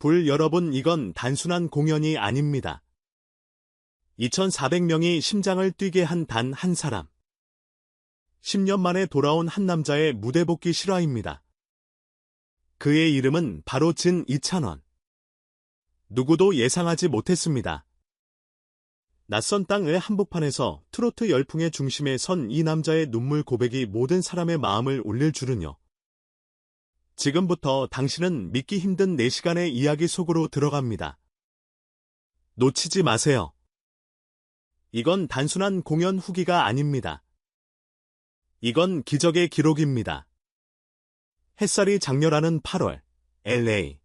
불 여러분 이건 단순한 공연이 아닙니다. 2400명이 심장을 뛰게 한단한 사람. 10년 만에 돌아온 한 남자의 무대 복귀 실화입니다. 그의 이름은 바로 진 이찬원. 누구도 예상하지 못했습니다. 낯선 땅의 한복판에서 트로트 열풍의 중심에 선 이 남자의 눈물 고백이 모든 사람의 마음을 울릴 줄은요. 지금부터 당신은 믿기 힘든 4시간의 이야기 속으로 들어갑니다. 놓치지 마세요. 이건 단순한 공연 후기가 아닙니다. 이건 기적의 기록입니다. 햇살이 장렬하는 8월, LA.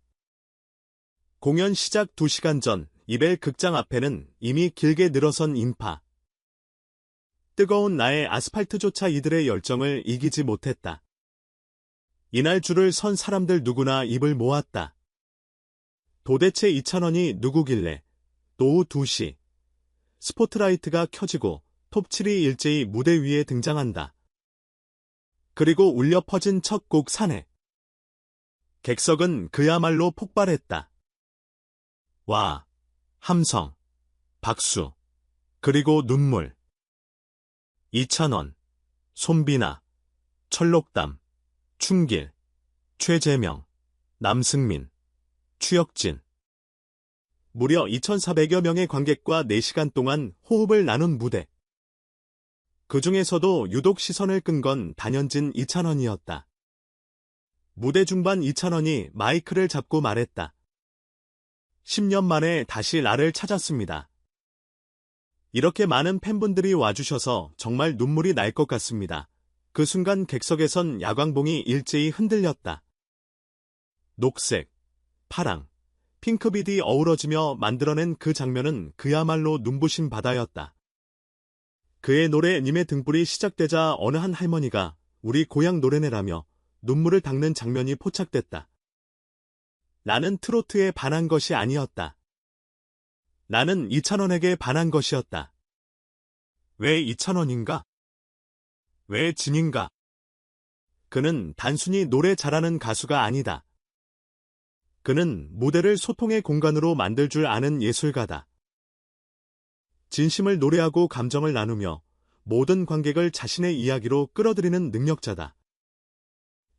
공연 시작 2시간 전, 이벨 극장 앞에는 이미 길게 늘어선 인파. 뜨거운 나의 아스팔트조차 이들의 열정을 이기지 못했다. 이날 줄을 선 사람들 누구나 입을 모았다. 도대체 이찬원이 누구길래 오후 2시 스포트라이트가 켜지고 톱7이 일제히 무대 위에 등장한다. 그리고 울려 퍼진 첫곡 사내. 객석은 그야말로 폭발했다. 와, 함성, 박수, 그리고 눈물. 이찬원, 손비나, 철록담, 충길, 최재명, 남승민, 추혁진. 무려 2,400여 명의 관객과 4시간 동안 호흡을 나눈 무대. 그 중에서도 유독 시선을 끈 건 단연진 이찬원이었다. 무대 중반 이찬원이 마이크를 잡고 말했다. 10년 만에 다시 나를 찾았습니다. 이렇게 많은 팬분들이 와주셔서 정말 눈물이 날 것 같습니다. 그 순간 객석에선 야광봉이 일제히 흔들렸다. 녹색, 파랑, 핑크빛이 어우러지며 만들어낸 그 장면은 그야말로 눈부신 바다였다. 그의 노래 님의 등불이 시작되자 어느 한 할머니가 우리 고향 노래네라며 눈물을 닦는 장면이 포착됐다. 나는 트로트에 반한 것이 아니었다. 나는 이찬원에게 반한 것이었다. 왜 이찬원인가? 왜 진인가? 그는 단순히 노래 잘하는 가수가 아니다. 그는 무대를 소통의 공간으로 만들 줄 아는 예술가다. 진심을 노래하고 감정을 나누며 모든 관객을 자신의 이야기로 끌어들이는 능력자다.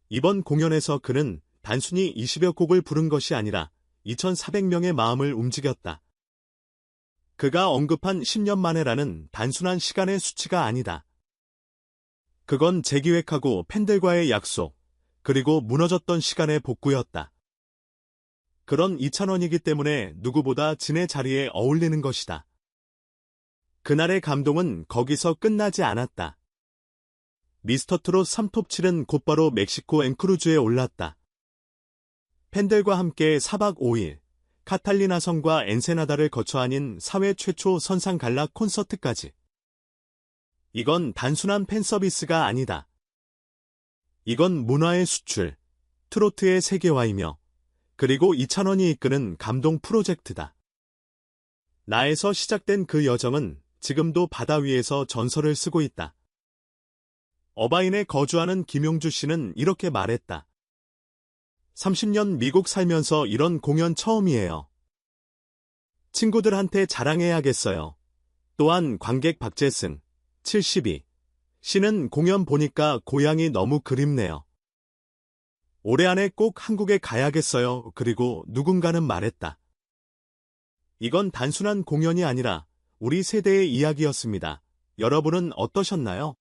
이번 공연에서 그는 단순히 20여 곡을 부른 것이 아니라 2,400명의 마음을 움직였다. 그가 언급한 10년 만에라는 단순한 시간의 수치가 아니다. 그건 재기획하고 팬들과의 약속, 그리고 무너졌던 시간의 복구였다. 그런 이찬원이기 때문에 누구보다 진의 자리에 어울리는 것이다. 그날의 감동은 거기서 끝나지 않았다. 미스터 트롯 3톱 7은 곧바로 멕시코 앵크루즈에 올랐다. 팬들과 함께 4박 5일, 카탈리나 성과 엔세나다를 거쳐 아닌 사회 최초 선상 갈라 콘서트까지. 이건 단순한 팬 서비스가 아니다. 이건 문화의 수출, 트로트의 세계화이며 그리고 이찬원이 이끄는 감동 프로젝트다. 나에서 시작된 그 여정은 지금도 바다 위에서 전설을 쓰고 있다. 어바인에 거주하는 김용주 씨는 이렇게 말했다. 30년 미국 살면서 이런 공연 처음이에요. 친구들한테 자랑해야겠어요. 또한 관객 박재승, 72. 씨는 공연 보니까 고향이 너무 그립네요. 올해 안에 꼭 한국에 가야겠어요. 그리고 누군가는 말했다. 이건 단순한 공연이 아니라 우리 세대의 이야기였습니다. 여러분은 어떠셨나요?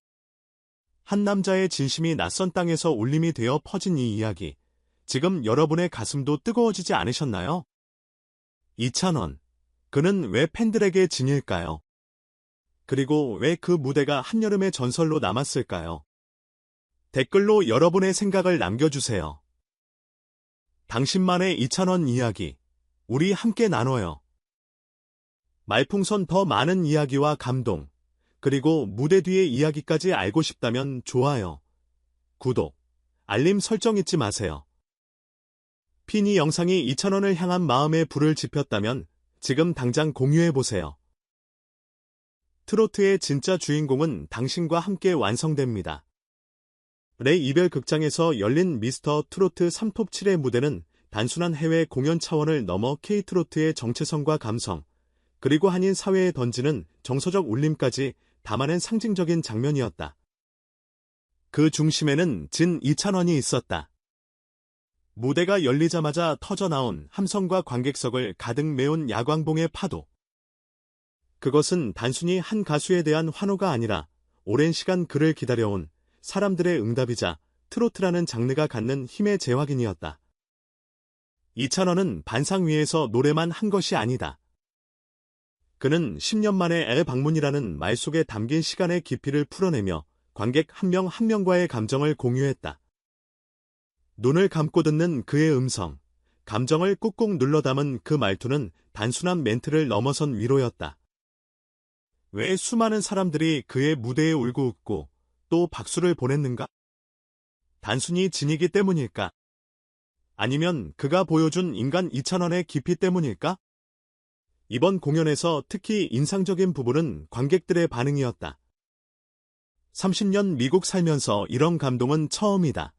한 남자의 진심이 낯선 땅에서 울림이 되어 퍼진 이 이야기. 지금 여러분의 가슴도 뜨거워지지 않으셨나요? 이찬원. 그는 왜 팬들에게 진일까요? 그리고 왜 그 무대가 한여름의 전설로 남았을까요? 댓글로 여러분의 생각을 남겨주세요. 당신만의 이찬원 이야기, 우리 함께 나눠요. 말풍선 더 많은 이야기와 감동, 그리고 무대 뒤의 이야기까지 알고 싶다면 좋아요. 구독, 알림 설정 잊지 마세요. 피니 영상이 2,000원을 향한 마음의 불을 지폈다면 지금 당장 공유해보세요. 트로트의 진짜 주인공은 당신과 함께 완성됩니다. 레 이별 극장에서 열린 미스터 트로트 3톱 7의 무대는 단순한 해외 공연 차원을 넘어 K트로트의 정체성과 감성, 그리고 한인 사회에 던지는 정서적 울림까지 담아낸 상징적인 장면이었다. 그 중심에는 진 이찬원이 있었다. 무대가 열리자마자 터져나온 함성과 관객석을 가득 메운 야광봉의 파도. 그것은 단순히 한 가수에 대한 환호가 아니라 오랜 시간 그를 기다려온 사람들의 응답이자 트로트라는 장르가 갖는 힘의 재확인이었다. 이찬원은 반상 위에서 노래만 한 것이 아니다. 그는 10년 만에 애 방문이라는 말 속에 담긴 시간의 깊이를 풀어내며 관객 한 명한 명과의 감정을 공유했다. 눈을 감고 듣는 그의 음성, 감정을 꾹꾹 눌러 담은 그 말투는 단순한 멘트를 넘어선 위로였다. 왜 수많은 사람들이 그의 무대에 울고 웃고 또 박수를 보냈는가? 단순히 진이기 때문일까? 아니면 그가 보여준 인간 2천원의 깊이 때문일까? 이번 공연에서 특히 인상적인 부분은 관객들의 반응이었다. 30년 미국 살면서 이런 감동은 처음이다.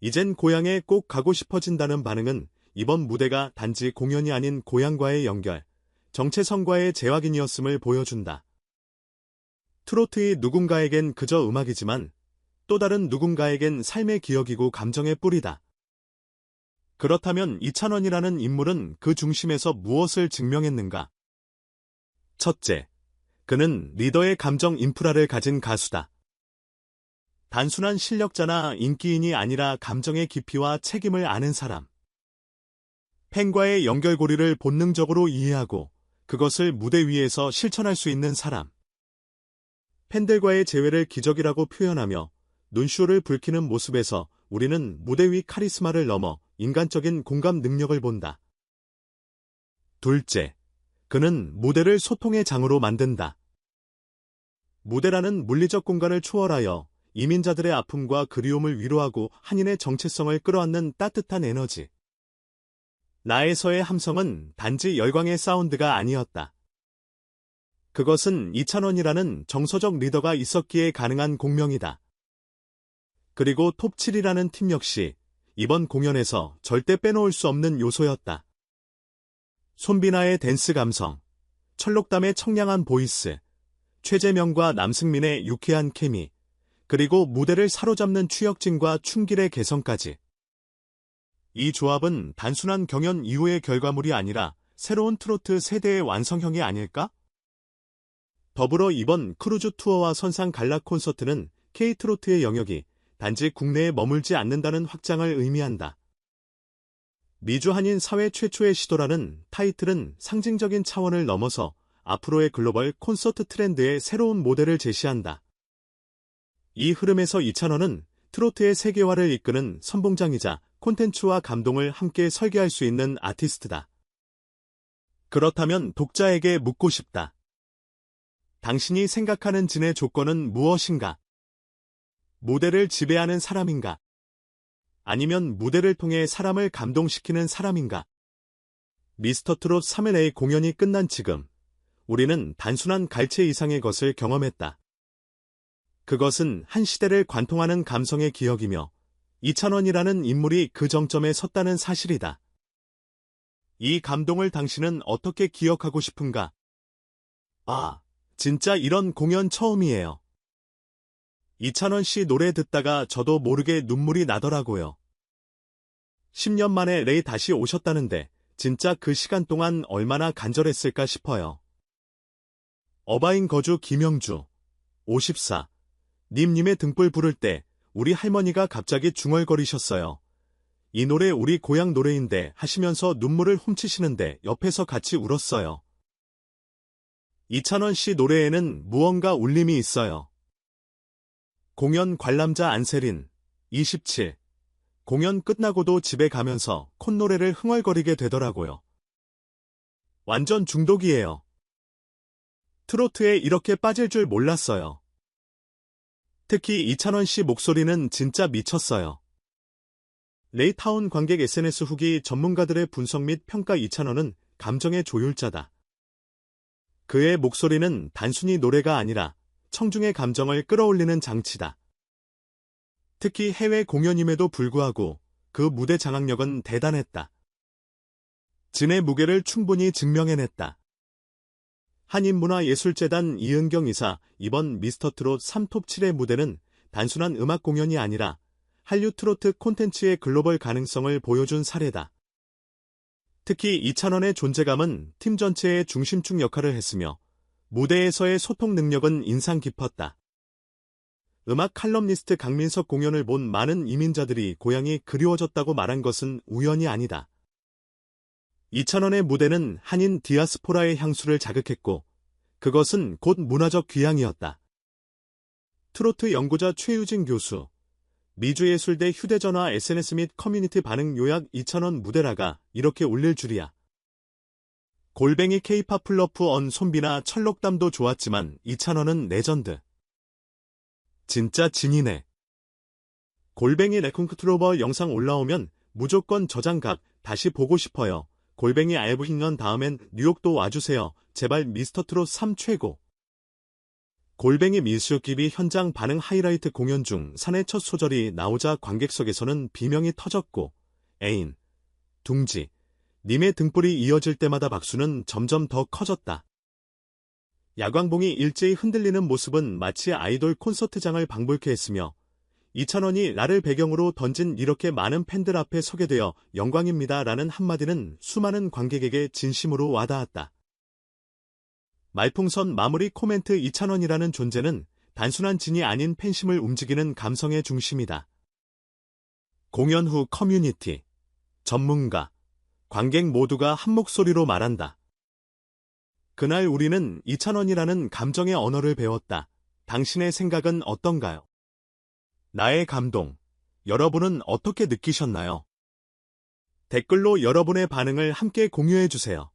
이젠 고향에 꼭 가고 싶어진다는 반응은 이번 무대가 단지 공연이 아닌 고향과의 연결, 정체성과의 재확인이었음을 보여준다. 트로트의 누군가에겐 그저 음악이지만 또 다른 누군가에겐 삶의 기억이고 감정의 뿌리다. 그렇다면 이찬원이라는 인물은 그 중심에서 무엇을 증명했는가? 첫째, 그는 리더의 감정 인프라를 가진 가수다. 단순한 실력자나 인기인이 아니라 감정의 깊이와 책임을 아는 사람. 팬과의 연결고리를 본능적으로 이해하고 그것을 무대 위에서 실천할 수 있는 사람. 팬들과의 재회를 기적이라고 표현하며 눈쇼를 붉히는 모습에서 우리는 무대 위 카리스마를 넘어 인간적인 공감 능력을 본다. 둘째, 그는 무대를 소통의 장으로 만든다. 무대라는 물리적 공간을 초월하여 이민자들의 아픔과 그리움을 위로하고 한인의 정체성을 끌어안는 따뜻한 에너지. 나에서의 함성은 단지 열광의 사운드가 아니었다. 그것은 이찬원이라는 정서적 리더가 있었기에 가능한 공명이다. 그리고 톱7이라는 팀 역시 이번 공연에서 절대 빼놓을 수 없는 요소였다. 손비나의 댄스 감성, 철록담의 청량한 보이스, 최재명과 남승민의 유쾌한 케미, 그리고 무대를 사로잡는 추혁진과 춘길의 개성까지. 이 조합은 단순한 경연 이후의 결과물이 아니라 새로운 트로트 세대의 완성형이 아닐까? 더불어 이번 크루즈 투어와 선상 갈라 콘서트는 K트로트의 영역이 단지 국내에 머물지 않는다는 확장을 의미한다. 미주 한인 사회 최초의 시도라는 타이틀은 상징적인 차원을 넘어서 앞으로의 글로벌 콘서트 트렌드의 새로운 모델을 제시한다. 이 흐름에서 이찬원은 트로트의 세계화를 이끄는 선봉장이자 콘텐츠와 감동을 함께 설계할 수 있는 아티스트다. 그렇다면 독자에게 묻고 싶다. 당신이 생각하는 진의 조건은 무엇인가? 무대를 지배하는 사람인가? 아니면 무대를 통해 사람을 감동시키는 사람인가? 미스터 트롯 3LA 공연이 끝난 지금, 우리는 단순한 갈채 이상의 것을 경험했다. 그것은 한 시대를 관통하는 감성의 기억이며 이찬원이라는 인물이 그 정점에 섰다는 사실이다. 이 감동을 당신은 어떻게 기억하고 싶은가? 아, 진짜 이런 공연 처음이에요. 이찬원 씨 노래 듣다가 저도 모르게 눈물이 나더라고요. 10년 만에 레이 다시 오셨다는데 진짜 그 시간 동안 얼마나 간절했을까 싶어요. 어바인 거주 김영주 54 님님의 등불 부를 때 우리 할머니가 갑자기 중얼거리셨어요. 이 노래 우리 고향 노래인데 하시면서 눈물을 훔치시는데 옆에서 같이 울었어요. 이찬원 씨 노래에는 무언가 울림이 있어요. 공연 관람자 안세린 27 공연 끝나고도 집에 가면서 콧노래를 흥얼거리게 되더라고요. 완전 중독이에요. 트로트에 이렇게 빠질 줄 몰랐어요. 특히 이찬원 씨 목소리는 진짜 미쳤어요. 레이타운 관객 SNS 후기 전문가들의 분석 및 평가 이찬원은 감정의 조율자다. 그의 목소리는 단순히 노래가 아니라 청중의 감정을 끌어올리는 장치다. 특히 해외 공연임에도 불구하고 그 무대 장악력은 대단했다. 진의 무게를 충분히 증명해냈다. 한인문화예술재단 이은경 이사 이번 미스터트롯 3톱 7의 무대는 단순한 음악 공연이 아니라 한류 트로트 콘텐츠의 글로벌 가능성을 보여준 사례다. 특히 이찬원의 존재감은 팀 전체의 중심축 역할을 했으며 무대에서의 소통 능력은 인상 깊었다. 음악 칼럼니스트 강민석 공연을 본 많은 이민자들이 고향이 그리워졌다고 말한 것은 우연이 아니다. 이찬원의 무대는 한인 디아스포라의 향수를 자극했고 그것은 곧 문화적 귀향이었다. 트로트 연구자 최유진 교수, 미주예술대 휴대전화 SNS 및 커뮤니티 반응 요약 2,000원 무대라가 이렇게 올릴 줄이야. 골뱅이 케이팝 플러프 언 손비나 철록담도 좋았지만 2,000원은 레전드. 진짜 진이네. 골뱅이 레콩크트로버 영상 올라오면 무조건 저장각 다시 보고 싶어요. 골뱅이 알부 흰년 다음엔 뉴욕도 와주세요. 제발 미스터트롯 3 최고. 골뱅이 미술기비 현장 반응 하이라이트 공연 중 산의 첫 소절이 나오자 관객석에서는 비명이 터졌고 애인, 둥지, 님의 등불이 이어질 때마다 박수는 점점 더 커졌다. 야광봉이 일제히 흔들리는 모습은 마치 아이돌 콘서트장을 방불케 했으며 이찬원이 나를 배경으로 던진 이렇게 많은 팬들 앞에 서게 되어 영광입니다 라는 한마디는 수많은 관객에게 진심으로 와닿았다. 말풍선 마무리 코멘트 이찬원이라는 존재는 단순한 진이 아닌 팬심을 움직이는 감성의 중심이다. 공연 후 커뮤니티, 전문가, 관객 모두가 한 목소리로 말한다. 그날 우리는 이찬원이라는 감정의 언어를 배웠다. 당신의 생각은 어떤가요? 나의 감동, 여러분은 어떻게 느끼셨나요? 댓글로 여러분의 반응을 함께 공유해 주세요.